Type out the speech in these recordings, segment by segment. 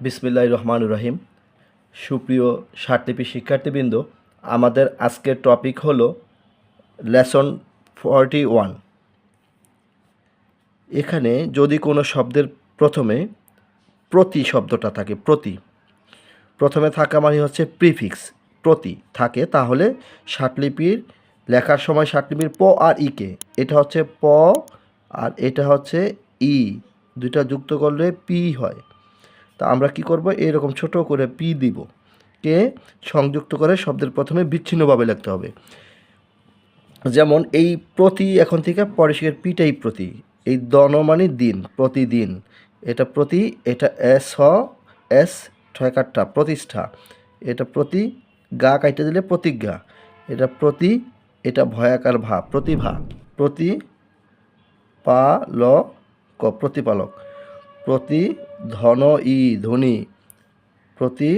বিসমিল্লাহ রহমান রহিম। সুপ্রিয় সাতলিপি শিক্ষার্থীবৃন্দ, আমাদের আজকের টপিক হলো লেসন ফর্টি ওয়ান এখানে যদি কোনো শব্দের প্রথমে প্রতি শব্দটা থাকে, প্রতি। প্রথমে থাকা মানে হচ্ছে প্রিফিক্স প্রতি থাকে, তাহলে ষাটলিপির লেখার সময় ষাটলিপির প আর ইকে এটা হচ্ছে প আর এটা হচ্ছে ই, দুইটা যুক্ত করলে পি হয়। তা আমরা কি করব? এরকম ছোট করে পি দিব। কে? সংযুক্ত করে শব্দের প্রথমে বিচ্ছিন্নভাবে লিখতে হবে। যেমন এই প্রতি এখন থেকে পরিষ্কার পিটাই প্রতি। এই দন মানে দিন, প্রতিদিন। এটা প্রতি, এটা এস, হ, এস ঠয়কারটা প্রতিষ্ঠা। এটা প্রতি, গা কাইটে দিলে প্রতিজ্ঞা। এটা প্রতি, এটা ভয়াকার ভা, প্রতিভা। প্রতি, পা, ল, ক, প্রতিপালক। প্রতি ধন ই ধ্বনি প্রতি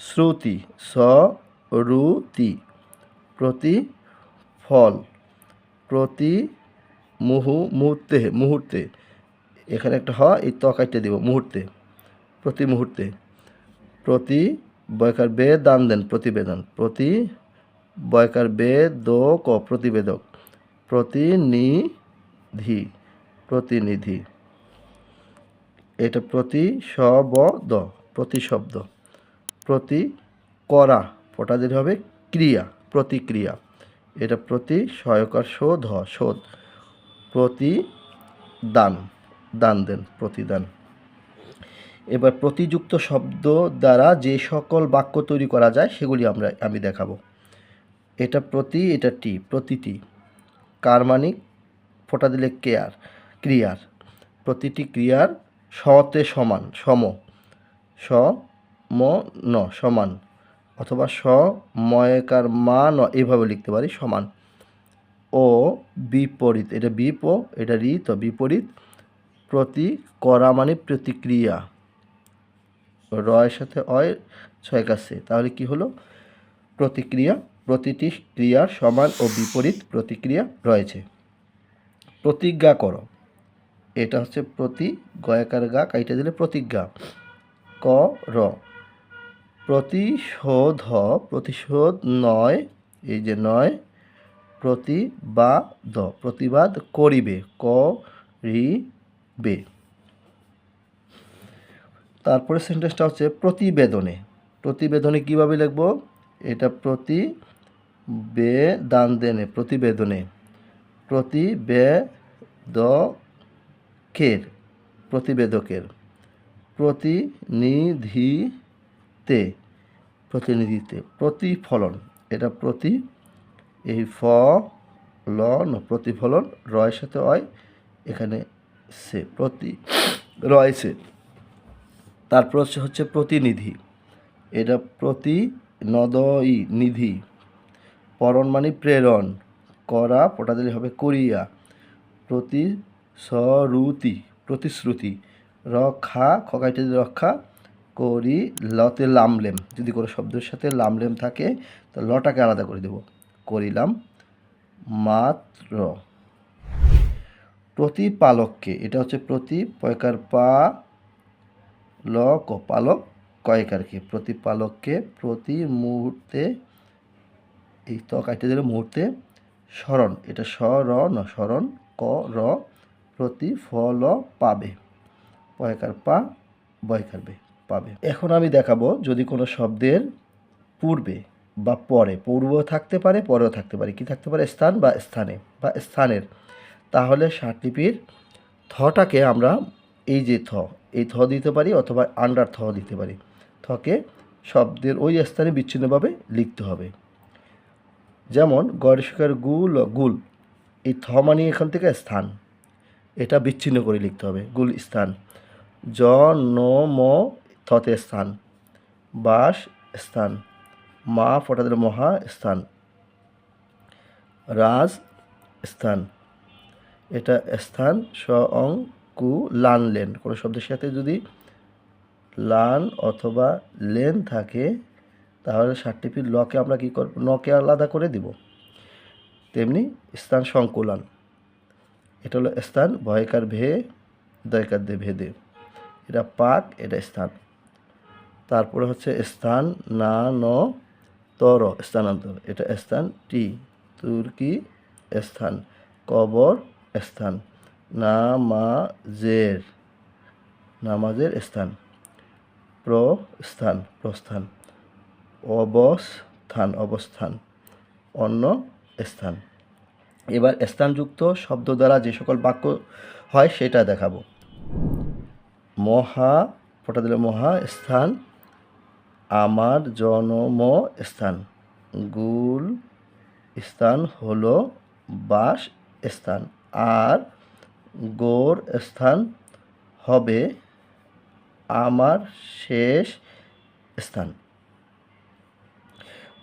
শ্রুতি স রুতি প্রতি ফল, প্রতি মুহু, মুহূর্তে মুহূর্তে, এখানে একটা হ, এই ত কাটতে দিব, মুহূর্তে, প্রতি মুহূর্তে, প্রতি বয়কার বে দান দেন প্রতিবেদন, প্রতি বয়কার বে দো ক প্রতিবেদক, প্রতিনিধি প্রতিনিধি। এটা প্রতি শব্দ প্রতি করা ফোটা হবে ক্রিয়া, প্রতিক্রিয়া। এটা প্রতি সহায়কার শোধ শোধ। প্রতি দান দান দেন প্রতিদান। এবার প্রতিযুক্ত শব্দ দ্বারা যে সকল বাক্য তৈরি করা যায়, সেগুলি আমরা, আমি দেখাবো। এটা প্রতি, এটা টি, প্রতিটি। কারমানিক ফোটা দিলে কেয়ার, ক্রিয়ার। প্রতিটি ক্রিয়ার সতে সমান, সম স ম ন সমান, অথবা স ময়কার মা ন এইভাবে লিখতে পারি, সমান। ও বিপরীত, এটা বিপ, এটা রি তো বিপরীত প্রতি করা মানে প্রতিক্রিয়া। রয়ের সাথে অয় ছয় কাছে, তাহলে কি হলো? প্রতিক্রিয়া, প্রতিটি ক্রিয়ার সমান ও বিপরীত প্রতিক্রিয়া রয়েছে। প্রতিজ্ঞা করো। এটা হচ্ছে প্রতি গয়াকার গা, কাইটা দিলে প্রতিজ্ঞা। ক, র। প্রতিশোধ প্রতিশোধ নয়, এই যে নয়, প্রতিবাদ প্রতিবাদ করিবে ক রিবে তারপরে সেন্টেন্সটা হচ্ছে প্রতিবেদনে। প্রতিবেদনে কীভাবে লিখব? এটা প্রতি বে দান দেনে প্রতিবেদনে প্রতিবেদকের প্রতিবেদকের প্রতিনিধিতে প্রতিনিধিতে, প্রতিফলন, এটা প্রতি, এই ফ, ল প্রতিফলন, রয়ের সাথে হয় এখানে সে, প্রতি, রয়েছে। তারপর হচ্ছে হচ্ছে প্রতিনিধি, এটা প্রতি নদই নিধি, পরণ মানে প্রেরণ, করা পোটা হবে করিয়া, প্রতি সরুতি প্রতিশ্রুতি। রক্ষা খকাইতে রক্ষা করি লতে লামলেম। যদি কোনো শব্দের সাথে লামলেম থাকে, তো লটাকে আলাদা করে দেব। করিলাম মাত্র। প্রতিপালককে, এটা হচ্ছে প্রতি, পয়কার পা, ল, ক, পালক, কয়কারকে। প্রতিপালককে প্রতি মুহূর্তে, এই ত কাটতে দিলে মুহূর্তে, স্মরণ। এটা স র ন স্মরণ, ক, র প্রতিফল পাবে পয়কার পা বয়কার পাবে। এখন আমি দেখাবো যদি কোনো শব্দের পূর্বে বা পরে পূর্ব থাকতে পারে, পরেও থাকতে পারে। কি থাকতে পারে? স্থান বা স্থানে বা স্থানের। তাহলে ষাটলিপির থটাকে আমরা এই যে থ, এই থ দিতে পারি অথবা আন্ডার থ দিতে পারি। থকে শব্দের ওই স্থানে বিচ্ছিন্নভাবে লিখতে হবে। যেমন গড়েশকার গুল গুল। এই থ মানে এখান থেকে স্থান। এটা বিচ্ছিন্ন করে লিখতে হবে, গুল স্থান। জ ন ম থতে স্থান বাস স্থান মা ফোটাদের মহা স্থান রাজ স্থান এটা স্থান স অং কু লান লেন কোনো শব্দের সাথে যদি লান অথবা লেন থাকে, তাহলে ষাটটিপির লকে আমরা কী করব নকে আলাদা করে দিব? তেমনি স্থান সংকুলান। এটা হলো স্থান ভয়কার ভে দয়কার দে ভেদে। এটা পাক, এটা স্থান। তারপরে হচ্ছে স্থান, না, ন তর স্থানান্তর। এটা স্থান, টি, তুর্কি, স্থান। কবর, স্থান। নামাজের নামাজের স্থান। প্রস্থান প্রস্থান। অবস্থান অবস্থান। অন্য স্থান। এবার স্থানযুক্ত শব্দ দ্বারা যে সকল বাক্য হয় সেটা দেখাবো। মহা, ফোটা দিলে মহা, স্থান, আমার জনম স্থান। গুল, স্থান হলো বাস স্থান। আর গোর স্থান হবে আমার শেষ স্থান।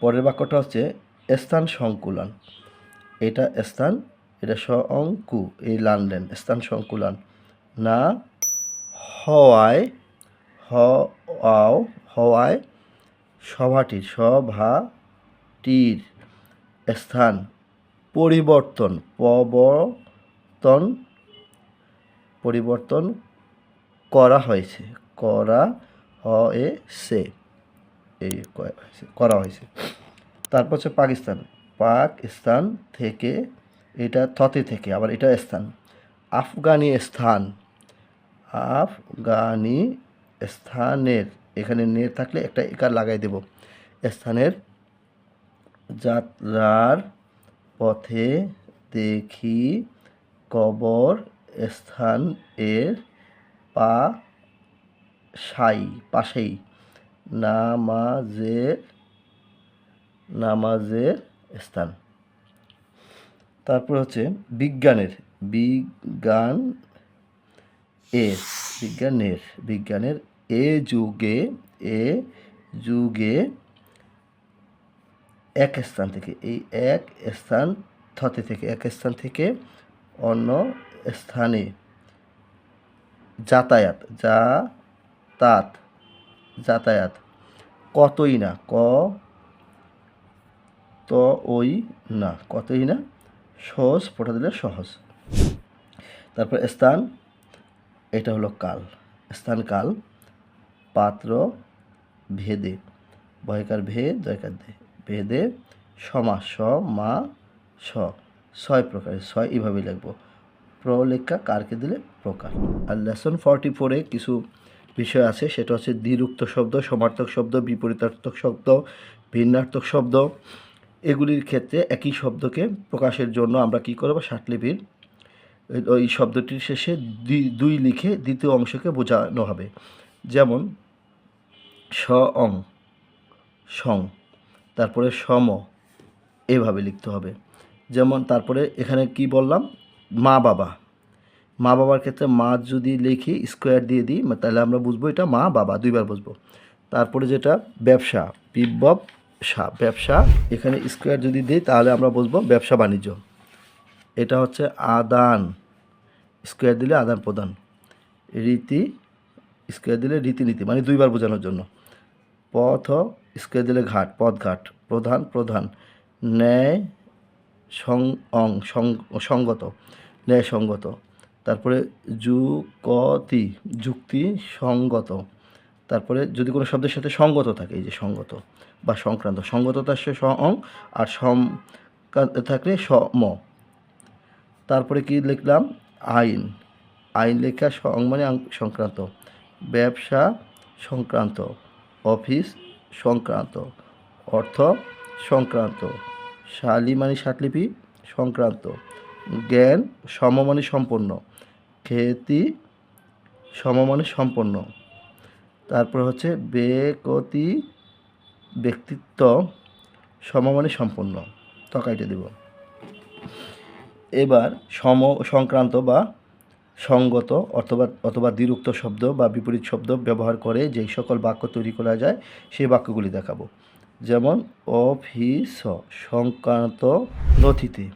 পরের বাক্যটা হচ্ছে স্থান সংকুলন। এটা স্থান, এটা অঙ্কু এই লানলেন, স্থান সংকুলন। না, হওয়ায়, হওয়াও, হওয়ায় সভাটির সভাটির স্থান, পরিবর্তন, প্রবর্তন, পরিবর্তন করা হয়েছে করা হয়েছে, এই করা হয়েছে। তারপর হচ্ছে পাকিস্তান। পাকিস্তান থেকে, এটা থতে থেকে, আবার এটা স্থান। আফগানিস্তান আফগানি স্থানের, এখানে নে থাকলে একটা একার লাগাই দেব। স্থানের যাত্রার পথে দেখি কবর স্থান এর পা সাই, পাশেই। নামাজের নামাজের স্থান। তারপর হচ্ছে বিজ্ঞানের, বিজ্ঞান এর বিজ্ঞানের বিজ্ঞানের এ যুগে এ যুগে এক স্থান থেকে, এই এক স্থান থতে থেকে, এক স্থান থেকে অন্য স্থানে যাতায়াত যা তাত যাতায়াত কতই না, ক তো ওই না, কতই না? সহজ ফোটা দিলে সহজ। তারপর স্থান, এটা হলো কাল। স্থান, কাল। পাত্র, ভেদে। বয়কার ভেদ, জয়কার দে। ভেদে সমাস স, মা, স। ছয় প্রকারের ছয় এইভাবে লিখব। প্রলেখা কারকে দিলে প্রকার। আর লেসন ফর্টি ফোরে কিছু বিষয় আছে, সেটা হচ্ছে দ্বিরুক্ত শব্দ, সমার্থক শব্দ, বিপরীতার্থক শব্দ, ভিন্নার্থক শব্দ। এগুলির ক্ষেত্রে একই শব্দকে প্রকাশের জন্য আমরা কি করব? ষাটলিপির ওই- শব্দটির শেষে দুই- লিখে দ্বিতীয় অংশকে বোঝানো হবে। যেমন স অং সং, তারপরে সম, এভাবে লিখতে হবে। যেমন, তারপরে এখানে কি বললাম? মা বাবা। মা বাবার ক্ষেত্রে মা যদি লিখি, স্কোয়ার দিয়ে দিই, তাহলে আমরা বুঝব এটা মা বাবা, দুইবার বুঝব। তারপরে যেটা, ব্যবসা, বিপ্লব সা ব্যবসা, এখানে স্কোয়ার যদি দিই, তাহলে আমরা বুঝব ব্যবসা বাণিজ্য। এটা হচ্ছে আদান। স্কোয়ার দিলে আদান প্রদান। রীতি স্কোয়ার দিলে রীতিনীতি মানে দুইবার বোঝানোর জন্য। পথ স্কোয়ার দিলে ঘাট, পথ ঘাট। প্রধান প্রধান। ন্যায়, সং, অং সঙ্গত। ন্যায় সঙ্গত তারপরে যুকতি, যুক্তি সঙ্গত। তারপরে যদি কোনো শব্দের সাথে সঙ্গত থাকে, এই যে সঙ্গত বা সংক্রান্ত, সঙ্গততার সে স আর সম থাকলে সম তারপরে কি লিখলাম? আইন। আইন লেখা সং মানে সংক্রান্ত। ব্যবসা সংক্রান্ত। অফিস সংক্রান্ত। অর্থ সংক্রান্ত। শালি মানে ষাটলিপি সংক্রান্ত। জ্ঞান সমমানে সম্পন্ন। খ্যাতি সমমানে সম্পন্ন। তারপর হচ্ছে বেকতি ব্যক্তিত্ব সমমানে সম্পন্ন। তকাইটা দেব। এবার সম সংক্রান্ত বা সঙ্গত অথবা অথবা দ্বিরুক্ত শব্দ বা বিপরীত শব্দ ব্যবহার করে যেই সকল বাক্য তৈরি করা যায়, সেই বাক্যগুলি দেখাবো। যেমন, অফিস সংক্রান্ত নথিতে।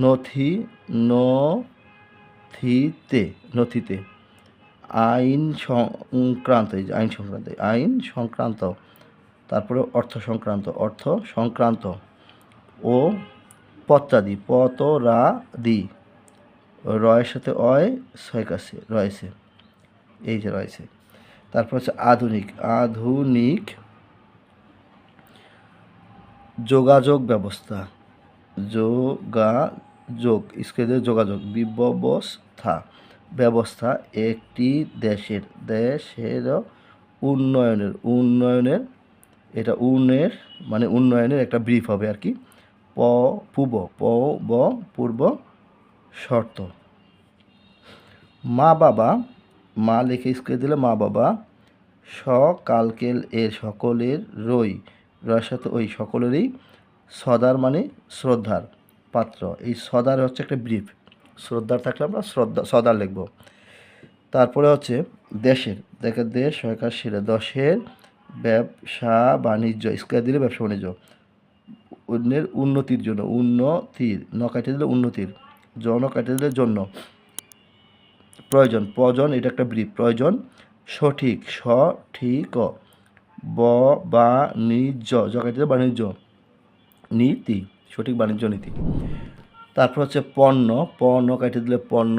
নথি, নথিতে নথিতে। আইন সংক্রান্ত, এই আইন সংক্রান্ত আইন সংক্রান্ত, তারপরে অর্থ সংক্রান্ত অর্থ সংক্রান্ত ও পত্রাদি, পতরাদি, রয়ের সাথে অয়, ছয় কাছে রয়েছে, এই যে রয়েছে। তারপর হচ্ছে আধুনিক আধুনিক যোগাযোগ ব্যবস্থা, যোগাযোগ, স্কেলের যোগাযোগ ব্যবস্থা ব্যবস্থা একটি দেশের দেশের উন্নয়নের উন্নয়নের, এটা উন্নয়নের মানে উন্নয়নের একটা ব্রিফ হবে আর কি। প পূর্ব প, ব, পূর্ব শর্ত। মা বাবা, মা লিখে স্কুলে দিলে মা বাবা সকালকেল এর সকলের রই, রয়ের ওই সকলেরই সদার মানে শ্রদ্ধার পাত্র। এই সদার হচ্ছে একটা ব্রিফ শ্রদ্ধার থাকলে আমরা শ্রদ্ধা, সদার লিখব। তারপরে হচ্ছে দেশের। দেখে দেশ সরকার সেরে দশের ব্যবসা বাণিজ্য, স্কোয়ার দিলে ব্যবসা বাণিজ্য। অন্যের উন্নতির জন্য, উন্নতির। ন কাটে দিলে উন্নতির। জন কাটে দিলে জন্য। প্রয়োজন প্রয়োজন, এটা একটা ব্রিফ। প্রয়োজন, সঠিক সঠিক ব বাণিজ্য জগাইতে বাণিজ্য। নীতি, সঠিক বাণিজ্য নীতি। তারপর হচ্ছে পণ্য পণ্য কাটে দিলে পণ্য,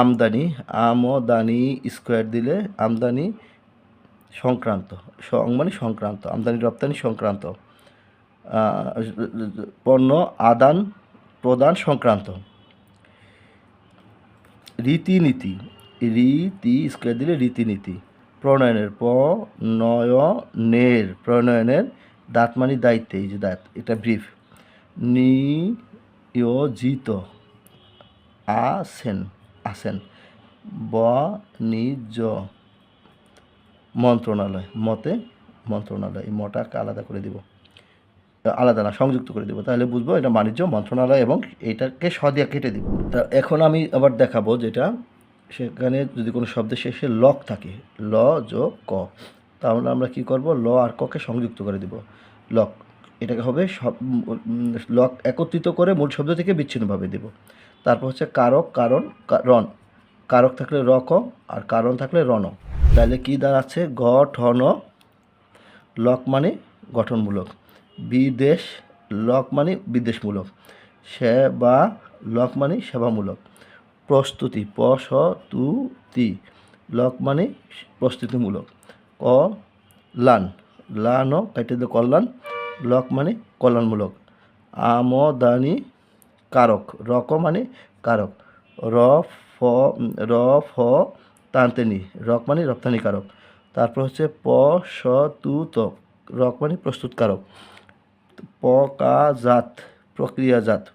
আমদানি আমদানি স্কোয়ার দিলে আমদানি সংক্রান্ত মানে সংক্রান্ত, আমদানি রপ্তানি সংক্রান্ত। পণ্য আদান প্রদান সংক্রান্ত। রীতিনীতি, রীতি স্কোয়ার দিলে রীতিনীতি। প্রণয়নের প্রণয়নের প্রণয়নের দাঁত মানে দায়িত্বে, এই যে দাঁত, এটা ব্রিফ। নিয়োজিত আসেন আসেন। বাণিজ্য মন্ত্রণালয়, মতে মন্ত্রণালয়, এই মটাকে আলাদা করে দিব। আলাদা না, সংযুক্ত করে দেবো। তাহলে বুঝব এটা বাণিজ্য, মন্ত্রণালয় এবং এটাকে স দিয়ে কেটে দিব। তা এখন আমি আবার দেখাবো যেটা, সেখানে যদি কোনো শব্দের শেষে লক থাকে, ল যোগ ক। তাহলে আমরা কি করব? ল আর ককে সংযুক্ত করে দিব। লক এটাকে হবে সব, লক একত্রিত করে মূল শব্দ থেকে বিচ্ছিন্নভাবে দেব। তারপর হচ্ছে কারক, কারণ, কা- রন কারক থাকলে রক, আর কারণ থাকলে রণ। তাহলে কি দাঁড়াচ্ছে? গঠন। লক মানে গঠনমূলক। বিদেশ, লক মানে বিদেশমূলক। সেবা, লক মানে সেবামূলক। প্রস্তুতি প প্রস্তুতি। লক মানে প্রস্তুতিমূলক। কল্যাণ লান। কাইটে দিয়ে কল্যাণ। লক মানে কল্যাণমূলক। আমদানি কারক। রক মানে কারক। র, ফ র, ফ, তান্তেনি। রক মানে রপ্তানিকারক তারপর হচ্ছে প, স, তু, ত। রক মানে প্রস্তুতকারক পকাজাত, প্রক্রিয়াজাত।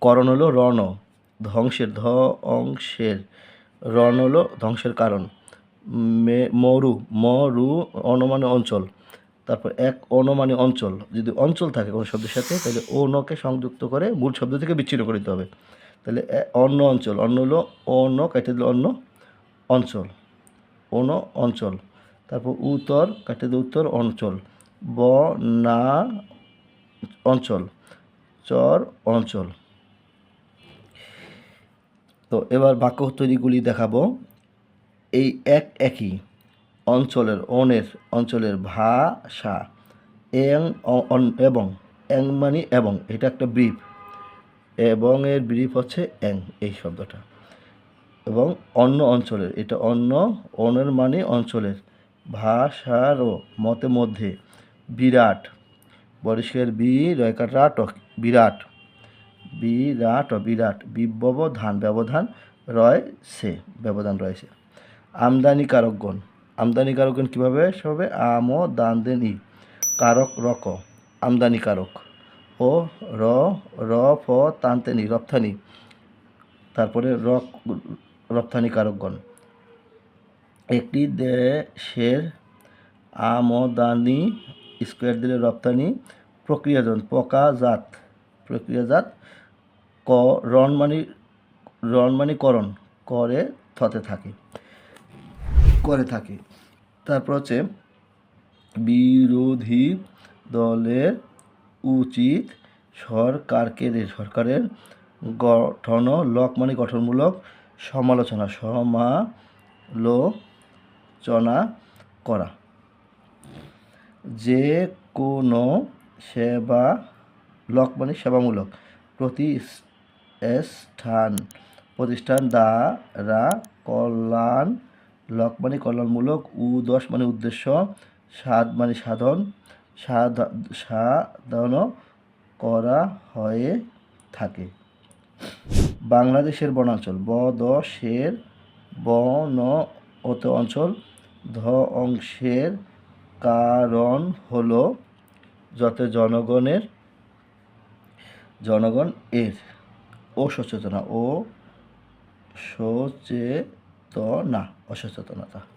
করণ হলো রণ, ধ্বংসের, ধ অংশের। রণ হলো ধ্বংসের কারণ। মে- মরু মরু অনমানে অঞ্চল। তারপর এক অন মানে অঞ্চল। যদি অঞ্চল থাকে কোনো শব্দের সাথে, তাহলে অনকে সংযুক্ত করে মূল শব্দ থেকে বিচ্ছিন্ন করে দিতে হবে। তাহলে অন্য অঞ্চল। অন্য হলো অন্য কেটে দিলে অন্য অঞ্চল। অন অঞ্চল। তারপর উত্তর, কাটে দিয়ে উত্তর, অঞ্চল। ব, না, অঞ্চল। চর, অঞ্চল। তো এবার বাক্য তৈরিগুলি দেখাবো। এই এক একই। অঞ্চলের অনের অঞ্চলের ভাষা, এং এবং, এং মানে এবং, এটা একটা ব্রিফ। এবং এর ব্রিফ হচ্ছে এং, এই শব্দটা। এবং অন্য অঞ্চলের, এটা অন্য, অনের মানে অঞ্চলের। ভাষারও মতে মধ্যে, বিরাট, বরিশের বি রয়কার রাট বিরাট বিরাট বিরাট, বিব্যবধান, ব্যবধান রয়েছে ব্যবধান রয়েছে। আমদানিকারকগণ আমদানিকারকগণ কীভাবে? হবে আম দান দেন ই কারক রক, আমদানিকারক। ও র র, ফ তান্তেনি রপ্তানি। তারপরে রক, রপ্তানিকারকগণ। একটি দেশের আমদানি স্কোয়ার দিলে রপ্তানি প্রক্রিয়াজন পকাজাত প্রক্রিয়াজাত ক, রণমানি, রণমানিকরণ করে, থতে থাকে, করে থাকে। তারপর হচ্ছে বিরোধী দলের উচিত সরকারকে সরকারের গঠন লক মানে গঠনমূলক সমালোচনা সমালোচনা করা। যে কোনো সেবা লক মানে সেবামূলক প্রতিষ্ঠান প্রতিষ্ঠান দ্বারা কল্যাণ লক মানে কল্যাণমূলক, উ দশ মানে উদ্দেশ্য সাধ মানে সাধন, সাধ- সাধন করা হয়ে থাকে। বাংলাদেশের বনাঞ্চল, ব, দ, শের বন অত অঞ্চল, ধ অংশের কারণ হলো যত জনগণের, জনগণ এর, অসচেতনা ও সচেতনা অসচেতনতা